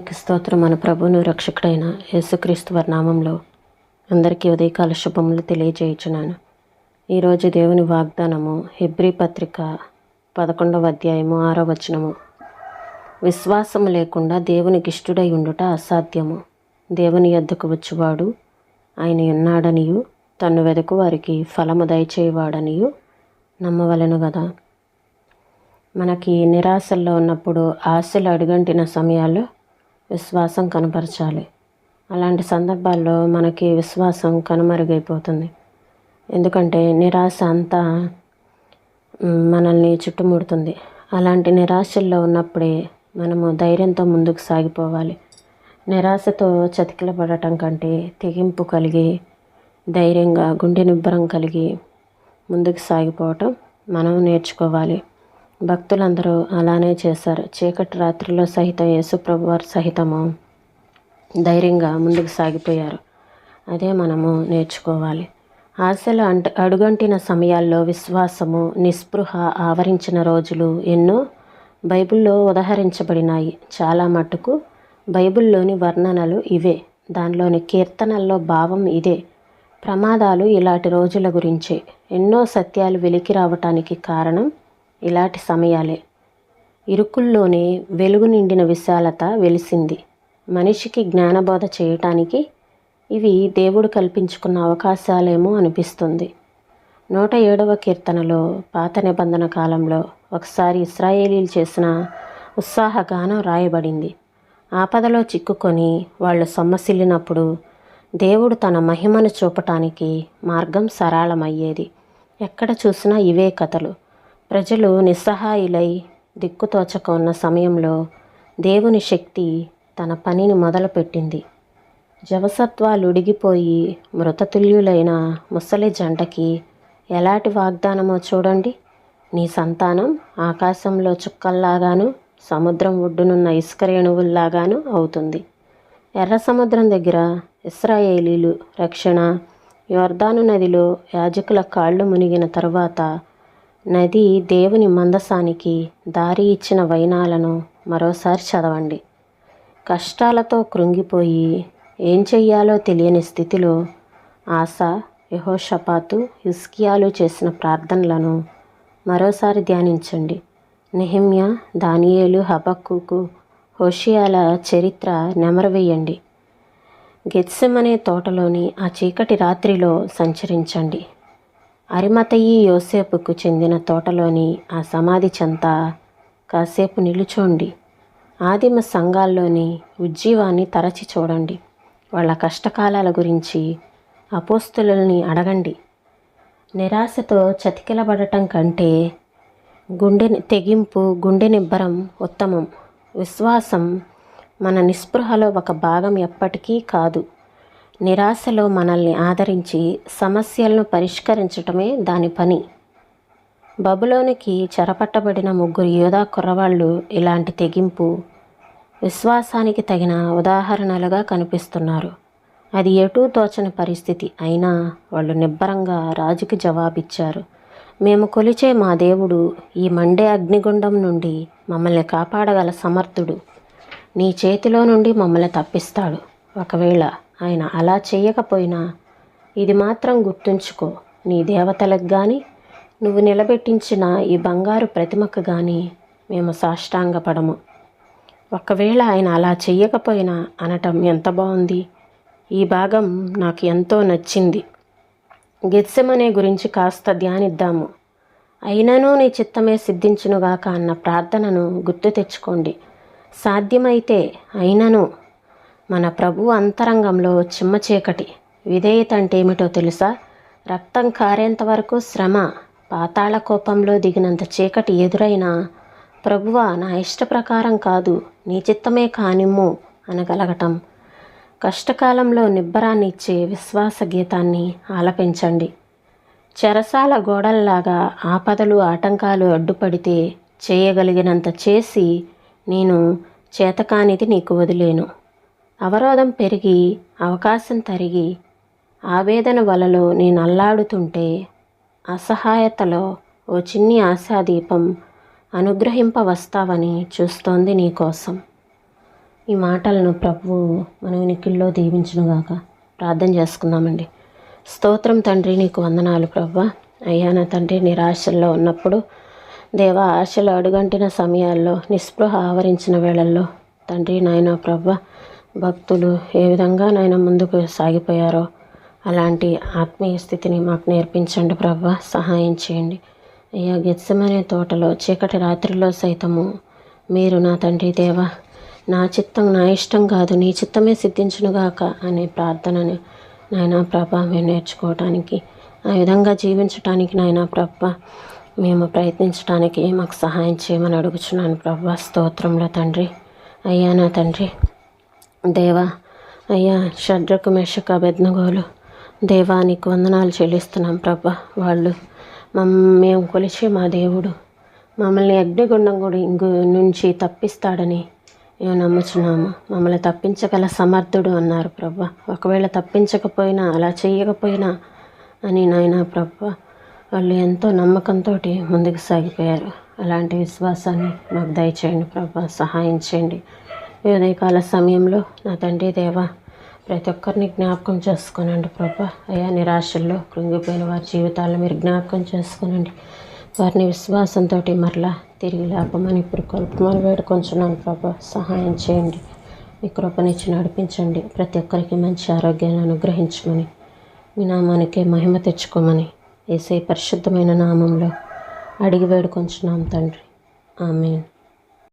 దేవునికి స్తోత్రం. మన ప్రభువును రక్షకుడైన యేసుక్రీస్తు వర్నామంలో అందరికీ ఉదయకాల శుభములు తెలియజేయుచున్నాను. ఈరోజు దేవుని వాగ్దానము హెబ్రీ పత్రిక పదకొండవ అధ్యాయము ఆరో వచనము. విశ్వాసము లేకుండా దేవునికి ఇష్టడై ఉండుట అసాధ్యము. దేవుని యొద్దకు వచ్చువాడు ఆయన ఉన్నాడనియు తను వెదకు వారికి ఫలము దయచేయవాడనియు నమ్మవలెను కదా మనకి నిరాశల్లో ఉన్నప్పుడు ఆశలు అడుగంటిన సమయాల్లో విశ్వాసం కనపరచాలి. అలాంటి సందర్భాల్లో మనకి విశ్వాసం కనుమరుగైపోతుంది. ఎందుకంటే నిరాశ అంతా మనల్ని చుట్టుముడుతుంది. అలాంటి నిరాశల్లో ఉన్నప్పుడే మనము ధైర్యంతో ముందుకు సాగిపోవాలి. నిరాశతో చతికిల పడటం కంటే తెగింపు కలిగి ధైర్యంగా గుండె నిబ్బరం కలిగి ముందుకు సాగిపోవటం మనం నేర్చుకోవాలి. భక్తులందరూ అలానే చేశారు. చీకటి రాత్రిలో సహితం యేసుప్రభు వారు సహితము ధైర్యంగా ముందుకు సాగిపోయారు. అదే మనము నేర్చుకోవాలి. ఆశలు అంట అడుగంటిన సమయాల్లో విశ్వాసము నిస్పృహ ఆవరించిన రోజులు ఎన్నో బైబిల్లో ఉదహరించబడినాయి. చాలా మటుకు బైబిల్లోని వర్ణనలు ఇవే. దానిలోని కీర్తనల్లో భావం ఇదే. ప్రమాదాలు ఇలాంటి రోజుల గురించే. ఎన్నో సత్యాలు వెలికి రావటానికి కారణం ఇలాంటి సమయాలే. ఇరుకుల్లోనే వెలుగు నిండిన విశాలత వెలిసింది. మనిషికి జ్ఞానబోధ చేయటానికి ఇవి దేవుడు కల్పించుకున్న అవకాశాలేమో అనిపిస్తుంది. నూట ఏడవ కీర్తనలో పాత నిబంధన కాలంలో ఒకసారి ఇస్రాయేలీలు చేసిన ఉత్సాహగానం రాయబడింది. ఆపదలో చిక్కుకొని వాళ్ళు సొమ్మసిల్లినప్పుడు దేవుడు తన మహిమను చూపటానికి మార్గం సరళమయ్యేది. ఎక్కడ చూసినా ఇవే కథలు. ప్రజలు నిస్సహాయులై దిక్కుతోచక ఉన్న సమయంలో దేవుని శక్తి తన పనిని మొదలుపెట్టింది. జవసత్వాలు ఉడిగిపోయి మృతతుల్యులైన ముసలి జంటకి ఎలాంటి వాగ్దానమో చూడండి. నీ సంతానం ఆకాశంలో చుక్కల్లాగాను సముద్రం ఒడ్డునున్న ఇసుకరేణువుల్లాగాను అవుతుంది. ఎర్ర సముద్రం దగ్గర ఇస్రాయేలీలు రక్షణ యోర్దాను నదిలో యాజకుల కాళ్ళు మునిగిన తరువాత నది దేవుని మందసానికి దారి ఇచ్చిన వైనాలను మరోసారి చదవండి. కష్టాలతో కృంగిపోయి ఏం చెయ్యాలో తెలియని స్థితిలో ఆశ యహోషపాతు హిస్కియాలు చేసిన ప్రార్థనలను మరోసారి ధ్యానించండి. నెహిమ్య దానియేలు హబక్కుకు హోషియాల చరిత్ర నెమరవేయండి. గెత్సమనే తోటలోని ఆ చీకటి రాత్రిలో సంచరించండి. అరిమతయి యోసేపుకు చెందిన తోటలోని ఆ సమాధి చెంత కాసేపు నిలుచోండి. ఆదిమ సంఘాల్లోని ఉజ్జీవాన్ని తరచి చూడండి. వాళ్ళ కష్టకాలాల గురించి అపోస్తులని అడగండి. నిరాశతో చతికిలబడటం కంటే గుండె తెగింపు గుండె నిబ్బరం ఉత్తమం. విశ్వాసం మన నిస్పృహలో ఒక భాగం ఎప్పటికీ కాదు. నిరాశలో మనల్ని ఆదరించి సమస్యలను పరిష్కరించటమే దాని పని. బబులోనికి చెరపట్టబడిన ముగ్గురు యోధా కుర్రవాళ్ళు ఇలాంటి తెగింపు విశ్వాసానికి తగిన ఉదాహరణలుగా కనిపిస్తున్నారు. అది ఎటూ తోచని పరిస్థితి అయినా వాళ్ళు నిబ్బరంగా రాజుకి జవాబిచ్చారు. మేము కొలిచే మా దేవుడు ఈ మండే అగ్నిగుండం నుండి మమ్మల్ని కాపాడగల సమర్థుడు. నీ చేతిలో నుండి మమ్మల్ని తప్పిస్తాడు. ఒకవేళ ఆయన అలా చేయకపోయినా ఇది మాత్రం గుర్తుంచుకో. నీ దేవతలకు కానీ నువ్వు నిలబెట్టించిన ఈ బంగారు ప్రతిమకు కానీ మేము సాష్టాంగపడము. ఒకవేళ ఆయన అలా చెయ్యకపోయినా అనటం ఎంత బాగుంది ఈ భాగం నాకు ఎంతో నచ్చింది. గెత్సెమనే గురించి కాస్త ధ్యానిద్దాము. అయినను నీ చిత్తమే సిద్ధించునుగాక అన్న ప్రార్థనను గుర్తు తెచ్చుకోండి. సాధ్యమైతే అయినను మన ప్రభు అంతరంగంలో చిమ్మ చీకటి. విధేయత అంటే ఏమిటో తెలుసా? రక్తం కారేంత వరకు శ్రమ పాతాళ కోపంలో దిగినంత చీకటి ఎదురైనా ప్రభువా నా ఇష్ట ప్రకారం కాదు నీ చిత్తమే కానిమ్ము అనగలగటం. కష్టకాలంలో నిబ్బరాన్ని ఇచ్చే విశ్వాస గీతాన్ని ఆలపించండి. చెరసాల గోడల్లాగా ఆపదలు ఆటంకాలు అడ్డుపడితే చేయగలిగినంత చేసి నేను చేతకానిది నీకు వదిలేను. అవరోధం పెరిగి అవకాశం తరిగి ఆవేదన వలలో నేను అల్లాడుతుంటే అసహాయతలో ఓ చిన్ని ఆశాదీపం అనుగ్రహింప వస్తావని చూస్తోంది నీకోసం ఈ మాటలను ప్రభువు మన వినికిల్లో దీవించునుగాక. ప్రార్థన చేసుకుందామండి. స్తోత్రం తండ్రి నీకు వందనాలు ప్రభా అయ్యా నా తండ్రి నిరాశల్లో ఉన్నప్పుడు దేవ ఆశలు అడుగంటిన సమయాల్లో నిస్పృహ ఆవరించిన వేళల్లో తండ్రి నాయన ప్రభ భక్తులు ఏ విధంగా నాయన ముందుకు సాగిపోయారో అలాంటి ఆత్మీయ స్థితిని మాకు నేర్పించండి ప్రభా సహాయం చేయండి. అయ్యా గెత్సమనే తోటలో చీకటి రాత్రిలో సైతము మీరు నా తండ్రి దేవా నా చిత్తం నా ఇష్టం కాదు నీ చిత్తమే సిద్ధించునుగాక అనే ప్రార్థనని నాయన ప్రభ మేము నేర్చుకోవటానికి ఆ విధంగా జీవించటానికి నాయన ప్రభ మేము ప్రయత్నించడానికి మాకు సహాయం చేయమని అడుగుచున్నాను ప్రభా స్తోత్రంలో తండ్రి. అయ్యా నా తండ్రి దేవా అయ్యా షడ్రకు మెషక బెద్నగోలు దేవా నీకు వందనాలు చెల్లిస్తున్నాం ప్రభా. వాళ్ళు మమ్ మేము కొలిచే మా దేవుడు. మమ్మల్ని అగ్నిగుండం కూడా ఇంగు నుంచి తప్పిస్తాడని మేము నమ్ముచున్నాము. మమ్మల్ని తప్పించగల సమర్థుడు అన్నారు ప్రభా. ఒకవేళ తప్పించకపోయినా అలా చేయకపోయినా అని నాయన ప్రభా వాళ్ళు ఎంతో నమ్మకంతో ముందుకు సాగిపోయారు. అలాంటి విశ్వాసాన్ని మాకు దయచేయండి ప్రభా సహాయం చేయండి. ఉదయకాల సమయంలో నా తండ్రి దేవా ప్రతి ఒక్కరిని జ్ఞాపకం చేసుకోనండి ప్రభా. అయా నిరాశల్లో కృంగిపోయిన వారి జీవితాలను మీరు జ్ఞాపకం చేసుకోనండి. వారిని విశ్వాసంతో మరలా తిరిగి లేపమని ఇప్పుడు కొలుపుమని వేడుకొంచున్నాను ప్రభా. సహాయం చేయండి. మీ కృపనిచ్చి నడిపించండి. ప్రతి ఒక్కరికి మంచి ఆరోగ్యాన్ని అనుగ్రహించమని మీ నామానికే మహిమ తెచ్చుకోమని ఏసై పరిశుద్ధమైన నామంలో అడిగి వేడుకొంచున్నాం తండ్రి. ఆమెన్.